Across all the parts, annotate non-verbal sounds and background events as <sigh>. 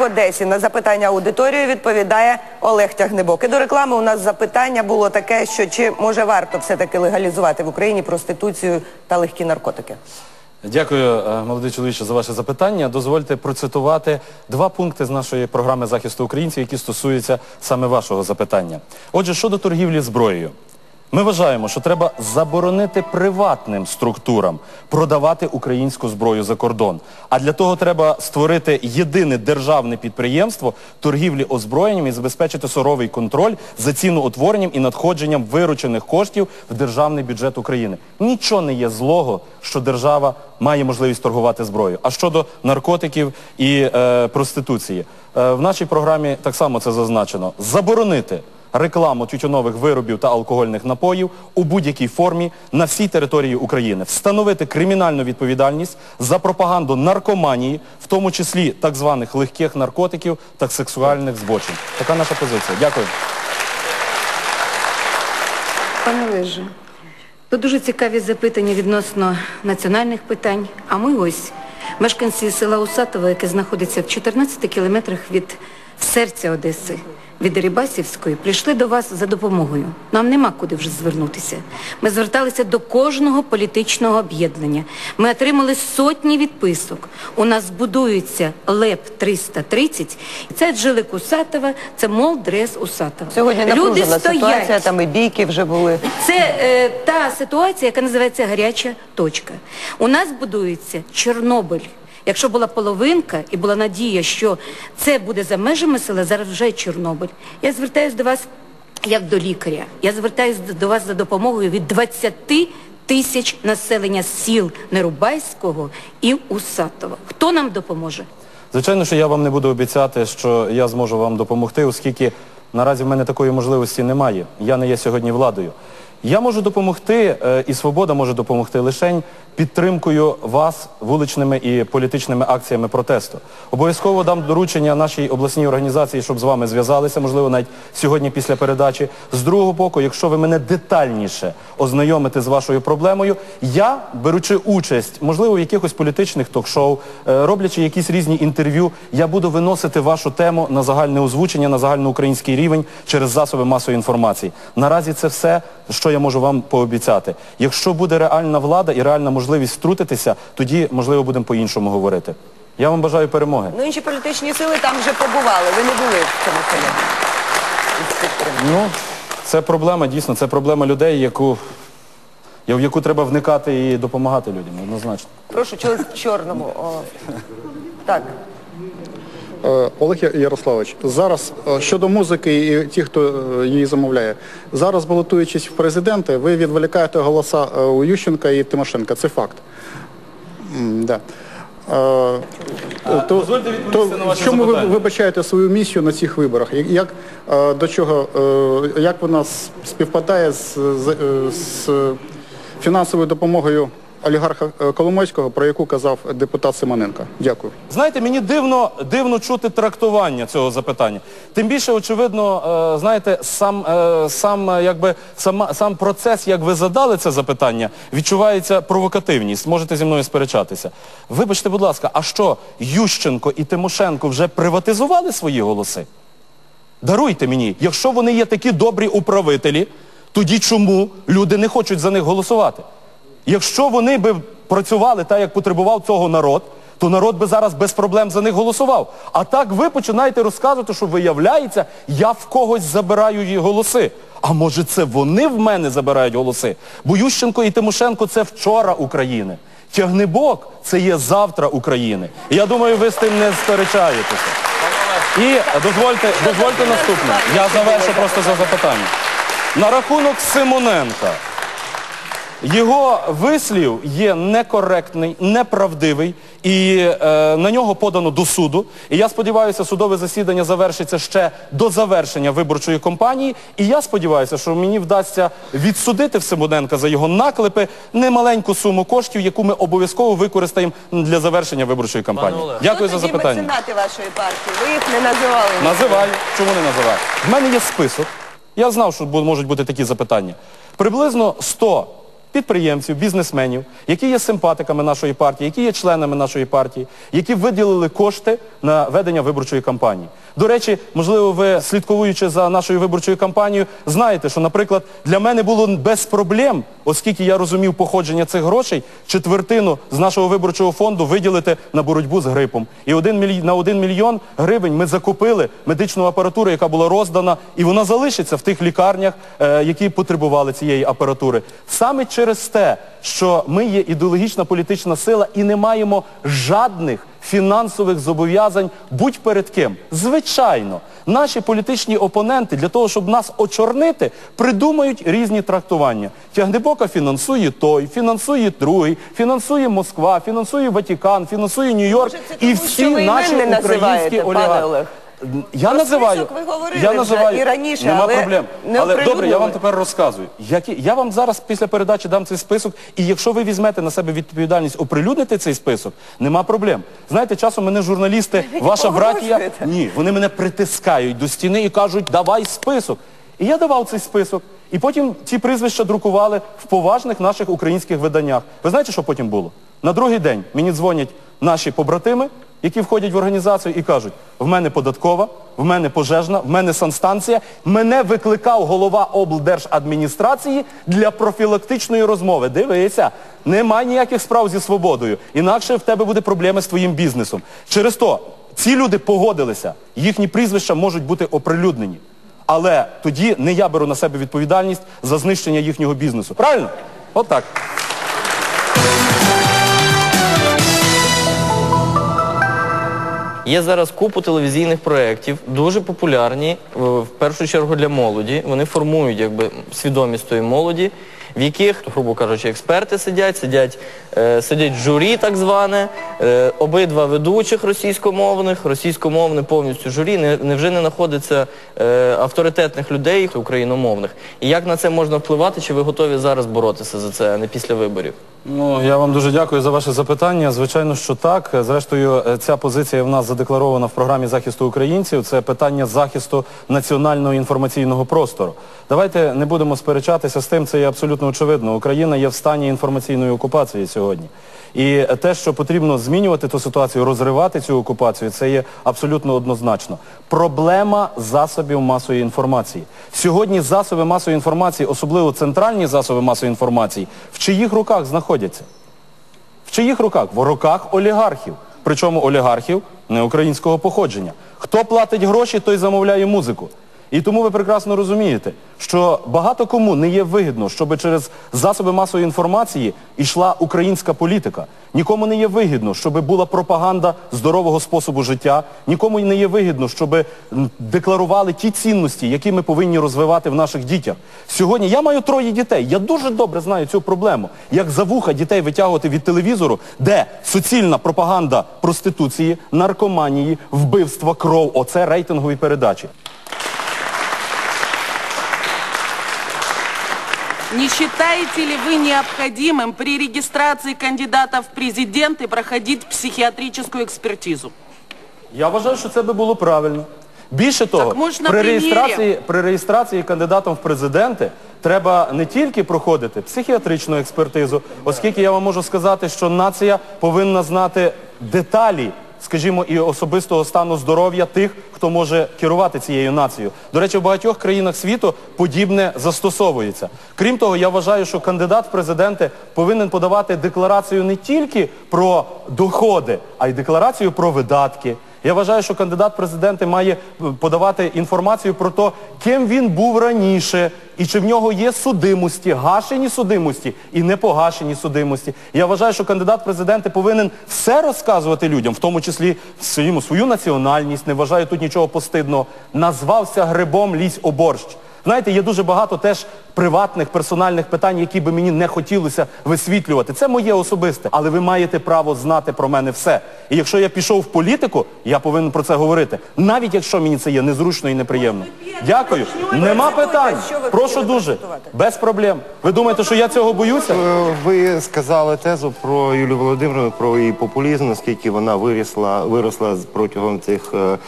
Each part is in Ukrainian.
в Одесі. На запитання аудиторії відповідає Олег Тягнебок. І до реклами у нас запитання було таке, що чи може варто все-таки легалізувати в Україні проституцію та легкі наркотики? Дякую, е, молодий чоловіче, за ваше запитання. Дозвольте процитувати два пункти з нашої програми захисту українців, які стосуються саме вашого запитання. Отже, щодо торгівлі зброєю. Ми вважаємо, що треба заборонити приватним структурам продавати українську зброю за кордон. А для того треба створити єдине державне підприємство торгівлі озброєнням і забезпечити суровий контроль за ціноутворенням і надходженням виручених коштів в державний бюджет України. Нічого не є злого, що держава має можливість торгувати зброєю. А щодо наркотиків і е, проституції, е, в нашій програмі так само це зазначено. Заборонити рекламу тютюнових виробів та алкогольних напоїв у будь-якій формі на всій території України, встановити кримінальну відповідальність за пропаганду наркоманії, в тому числі так званих легких наркотиків та сексуальних збочень. Така наша позиція. Дякую. Пане Олеже, тут дуже цікаві запитання відносно національних питань. А ми ось, мешканці села Усатово, яке знаходиться в 14 кілометрах від серця Одеси, від Рибасівської, прийшли до вас за допомогою. Нам нема куди вже звернутися. Ми зверталися до кожного політичного об'єднання. Ми отримали сотні відписок. У нас будується ЛЕП 330. Це Джилик Усатова, це мол Дрес Усатова. Сьогодні Люди стоять. ситуація, там і бійки вже були. Це е, та ситуація, яка називається гаряча точка. У нас будується Чорнобиль. Якщо була половинка і була надія, що це буде за межами села, зараз вже Чорнобиль. Я звертаюся до вас як до лікаря. Я звертаюся до вас за допомогою від 20 тисяч населення сіл Нерубайського і Усатова. Хто нам допоможе? Звичайно, що я вам не буду обіцяти, що я зможу вам допомогти, оскільки наразі в мене такої можливості немає. Я не є сьогодні владою. Я можу допомогти, е, і свобода може допомогти лише підтримкою вас вуличними і політичними акціями протесту. Обов'язково дам доручення нашій обласній організації, щоб з вами зв'язалися, можливо, навіть сьогодні після передачі. З другого боку, якщо ви мене детальніше ознайомите з вашою проблемою, я, беручи участь, можливо, в якихось політичних ток-шоу, е, роблячи якісь різні інтерв'ю, я буду виносити вашу тему на загальне озвучення, на загальноукраїнський рівень через засоби масової інформації. Наразі це все, що я можу вам пообіцяти. Якщо буде реальна влада і реальна можливість втрутитися, тоді, можливо, будемо по-іншому говорити. Я вам бажаю перемоги. Ну, інші політичні сили там вже побували. Ви не були в цьому селі. Ну, це проблема, дійсно, це проблема людей, яку, в яку треба вникати і допомагати людям, однозначно. Прошу, чоловік в чорному. О. Так. Е, Олег Ярославович, зараз е, щодо музики і ті, хто е, її замовляє, зараз балотуючись в президенти, ви відволікаєте голоса у Ющенка і Тимошенка. Це факт. М, Да. Е, То, дозвольте відповісти то на ваше чому ви запитання. вибачаєте свою місію на цих виборах? Як- Як е, до чого, е, як вона с- співпадає з, з, е, з фінансовою допомогою олігарха е, Коломойського, про яку казав депутат Симоненко? Дякую. Знаєте, мені дивно, дивно чути трактування цього запитання. Тим більше, очевидно, е, знаєте, сам, е, сам, якби, сама, сам процес, як ви задали це запитання, відчувається провокативність. Можете зі мною сперечатися. Вибачте, будь ласка, а що, Ющенко і Тимошенко вже приватизували свої голоси? Даруйте мені, якщо вони є такі добрі управителі, тоді чому люди не хочуть за них голосувати? Якщо вони би працювали так, як потребував цього народ, то народ би зараз без проблем за них голосував. А так ви починаєте розказувати, що виявляється, я в когось забираю її голоси. А може це вони в мене забирають голоси? Бо Ющенко і Тимошенко це вчора України. Тягнебок це є завтра України. Я думаю, ви з тим не сперечаєтеся. І дозвольте, дозвольте наступне. Я завершу просто за запитання. На рахунок Симоненка. Його вислів є некоректний, неправдивий, і е, на нього подано до суду. І я сподіваюся, судове засідання завершиться ще до завершення виборчої кампанії. І я сподіваюся, що мені вдасться відсудити в Симоненка за його наклепи немаленьку суму коштів, яку ми обов'язково використаємо для завершення виборчої кампанії. Дякую за Ну, запитання. меценати вашої партії. Ви їх не називали. Називаю. Чому не називаю? В мене є список. Я знав, що бу- можуть бути такі запитання. Приблизно 100 підприємців, бізнесменів, які є симпатиками нашої партії, які є членами нашої партії, які виділили кошти на ведення виборчої кампанії. До речі, можливо, ви, слідкуючи за нашою виборчою кампанією, знаєте, що, наприклад, для мене було без проблем, оскільки я розумів походження цих грошей, четвертину з нашого виборчого фонду виділити на боротьбу з грипом. І один на один мільйон гривень ми закупили медичну апаратуру, яка була роздана, і вона залишиться в тих лікарнях, е, які потребували цієї апаратури. Саме через те, що ми є ідеологічна політична сила і не маємо жадних фінансових зобов'язань будь перед ким. Звичайно, наші політичні опоненти для того, щоб нас очорнити, придумають різні трактування. Тягнебока фінансує той, фінансує другий, фінансує Москва, фінансує Ватикан, фінансує Нью-Йорк і всі наші українські олігархи. Я Про називаю, список ви говорили я вже називаю, і раніше, нема але проблем. не але добре, я оприлюднили. вам тепер розказую. Які, я вам зараз після передачі дам цей список, і якщо ви візьмете на себе відповідальність оприлюднити цей список, нема проблем. Знаєте, часом мене журналісти, <laughs> ваша братія, погрожуєте? ні, вони мене притискають до стіни і кажуть, давай список. І я давав цей список. І потім ці прізвища друкували в поважних наших українських виданнях. Ви знаєте, що потім було? На другий день мені дзвонять наші побратими, які входять в організацію і кажуть, в мене податкова, в мене пожежна, в мене санстанція. Мене викликав голова облдержадміністрації для профілактичної розмови. Дивися, нема ніяких справ зі свободою. Інакше в тебе буде проблеми з твоїм бізнесом. Через то ці люди погодилися, їхні прізвища можуть бути оприлюднені. Але тоді не я беру на себе відповідальність за знищення їхнього бізнесу. Правильно? От Є зараз купу телевізійних проєктів, дуже популярні, е, в першу чергу для молоді. Вони формують якби, свідомість тої молоді, в яких, грубо кажучи, експерти сидять, сидять, е, сидять журі так зване, е, обидва ведучих російськомовних, російськомовне повністю журі, не, невже не знаходиться е, авторитетних людей україномовних. І як на це можна впливати, чи ви готові зараз боротися за це, а не після виборів? Ну, я вам дуже дякую за ваше запитання. Звичайно, що так. Зрештою, е, ця позиція в нас задекларована в програмі захисту українців. Це питання захисту національного інформаційного простору. Давайте не будемо сперечатися з тим, це є абсолютно очевидно. Україна є в стані інформаційної окупації сьогодні. І те, що потрібно змінювати ту ситуацію, розривати цю окупацію, це є абсолютно однозначно. Проблема засобів масової інформації. Сьогодні засоби масової інформації, особливо центральні засоби масової інформації, в чиїх руках знаходяться? В чиїх руках? В руках олігархів. Причому олігархів не українського походження. Хто платить гроші, той замовляє музику. І тому ви прекрасно розумієте, що багато кому не є вигідно, щоб через засоби масової інформації йшла українська політика. Нікому не є вигідно, щоб була пропаганда здорового способу життя. Нікому не є вигідно, щоб декларували ті цінності, які ми повинні розвивати в наших дітях. Сьогодні я маю троє дітей. Я дуже добре знаю цю проблему. Як за вуха дітей витягувати від телевізору, де суцільна пропаганда проституції, наркоманії, вбивства, кров. Оце рейтингові передачі. Не считаете ли вы необходимым при регистрации кандидатов в президенты проходить психиатрическую экспертизу? Я вважаю, що це би було правильно. Більше того, Так можна при примірі? реєстрації, при реєстрації кандидатом в президенти треба не тільки проходити психіатричну експертизу, оскільки я вам можу сказати, що нація повинна знати деталі, скажімо, і особистого стану здоров'я тих, хто може керувати цією нацією. До речі, в багатьох країнах світу подібне застосовується. Крім того, я вважаю, що кандидат в президенти повинен подавати декларацію не тільки про доходи, а й декларацію про видатки. Я вважаю, що кандидат президенти має е, подавати інформацію про те, ким він був раніше, і чи в нього є судимості, гашені судимості і непогашені судимості. Я вважаю, що кандидат президенти повинен все розказувати людям, в тому числі свою, свою національність, не вважаю тут нічого постидного. Назвався грибом лізь у борщ. Знаєте, є дуже багато теж приватних, персональних питань, які би мені не хотілося висвітлювати. Це моє особисте, але ви маєте право знати про мене все. І якщо я пішов в політику, я повинен про це говорити, навіть якщо мені це є незручно і неприємно. Дякую. Нема питань. Прошу дуже. Без проблем. Ви думаєте, що я цього боюся? Е, Ви сказали тезу про Юлію Володимировну, про її популізм, наскільки вона вирісла, виросла протягом цих е,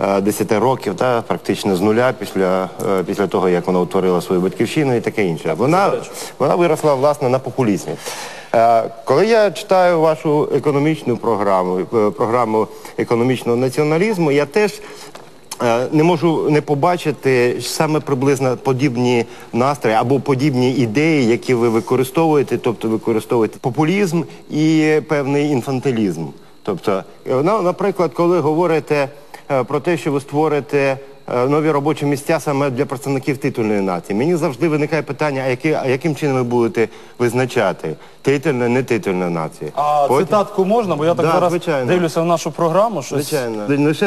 10 років, та, практично з нуля після, е, після того, як вона утворила свою батьківщину і таке інше. Вона, вона виросла власне на популізмі. Е, Коли я читаю вашу економічну програму, е, програму економічного націоналізму, я теж Е, Не можу не побачити саме приблизно подібні настрої або подібні ідеї, які ви використовуєте, тобто використовуєте популізм і певний інфантилізм. Тобто, е, наприклад, коли говорите е, про те, що ви створите е, нові робочі місця саме для представників титульної нації, мені завжди виникає питання, а, які, а яким чином ви будете визначати титульна, не титульна нація? А Потім- цитатку можна, бо я так Да, зараз звичайно. дивлюся в нашу програму. Щось... Звичайно. Лише